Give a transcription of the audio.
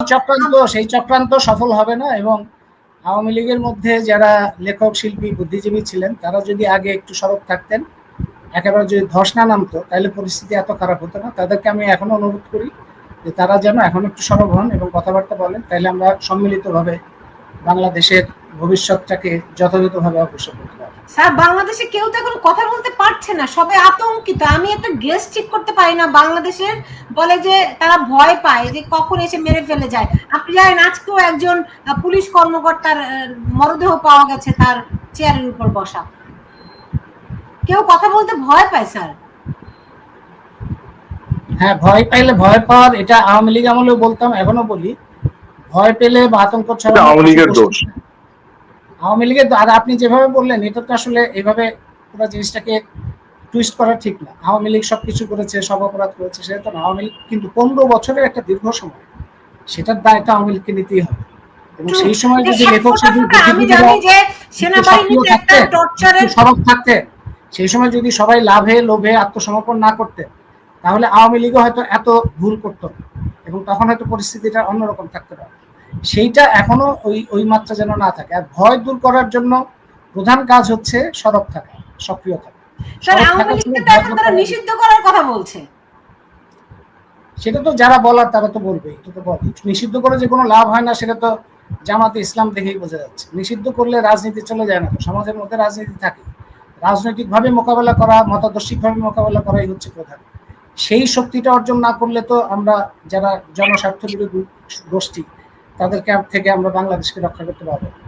চক্রান্ত, সেই চক্রান্ত সফল হবে না এবং আওয়ামী লীগের মধ্যে যারা লেখক, শিল্পী, বুদ্ধিজীবী ছিলেন, তারা যদি আগে একটু সরব থাকতেন, একেবারে যদি ধস না নামতো, তাহলে পরিস্থিতি এত খারাপ হতো না। তাদেরকে আমি এখনও অনুরোধ করি যে তারা যেন এখন একটু সরব হন এবং কথাবার্তা বলেন, তাহলে আমরা সম্মিলিতভাবে বাংলাদেশের ভবিষ্যৎটাকে যথাযথভাবে অগ্রসর করতে পারব। স্যার বাংলাদেশে কেউ তো এখন কথা বলতে পারছে না সবাই আতঙ্কিত। আমি একটা গেস ঠিক করতে পারি না বাংলাদেশের বলে যে তারা ভয় পায় যে কখন এসে মেরে ফেলে যায়। আপনি জানেন আজকেও একজন পুলিশ কর্মকর্তার মরদেহ পাওয়া গেছে তার চেয়ারের উপর বসা। কেউ কথা বলতে ভয় পায় স্যার? হ্যাঁ ভয় পাইলে ভয় পাওয়ার এটা আওয়ামী লীগ আমলেও বলতাম এখনও বলি। ভয় পেলে বা আতঙ্ক ছড়ানো আওয়ামী লীগের দোষ। আওয়ামী লীগের আর আপনি যেভাবে বললেন এটা তো আসলে এইভাবে পুরো জিনিসটাকে টুইস্ট করা ঠিক না। আওয়ামী লীগ সবকিছু করেছে সব অপরাধ করেছে সেটা তো আওয়ামী লীগ কিন্তু পনেরো বছরের একটা দীর্ঘ সময় সেটার দায়টা আওয়ামী লীগকে নিতেই হবে। এবং সেই সময় যদি লেখক কথা শিল্পী আমি জানি যে সেনাবাহিনীতে সক্রিয় একটা টর্চারের সরব থাকতেন সেই সময় যদি সবাই লাভে লোভে আত্মসমর্পণ না করতেন তাহলে আওয়ামী লীগও হয়তো এত ভুল করতো না। এবং তখন হয়তো পরিস্থিতিটা অন্যরকম থাকতে পারে। সেইটা এখনও ওই ওই মাত্রা যেন না থাকে। আর ভয় দূর করার জন্য প্রধান কাজ হচ্ছে সরব থাকা সক্রিয় থাকা। নিষিদ্ধ করার কথা বলছে। সেটা তো যারা বলার তারা তো বলবে এটা তো বলে। নিষিদ্ধ করে যে কোনো লাভ হয় না সেটা তো জামাতে ইসলাম দেখেই বোঝা যাচ্ছে। নিষিদ্ধ করলে রাজনীতি চলে যায় না সমাজের মধ্যে রাজনীতি থাকে। রাজনৈতিকভাবে মোকাবেলা করা মতাদর্শিকভাবে মোকাবেলা করাই হচ্ছে প্রধান। সেই শক্তিটা অর্জন না করলে তো আমরা যারা জনস্বার্থ বিরোধী গোষ্ঠী, তাদেরকে থেকে আমরা বাংলাদেশকে রক্ষা করতে পারব না।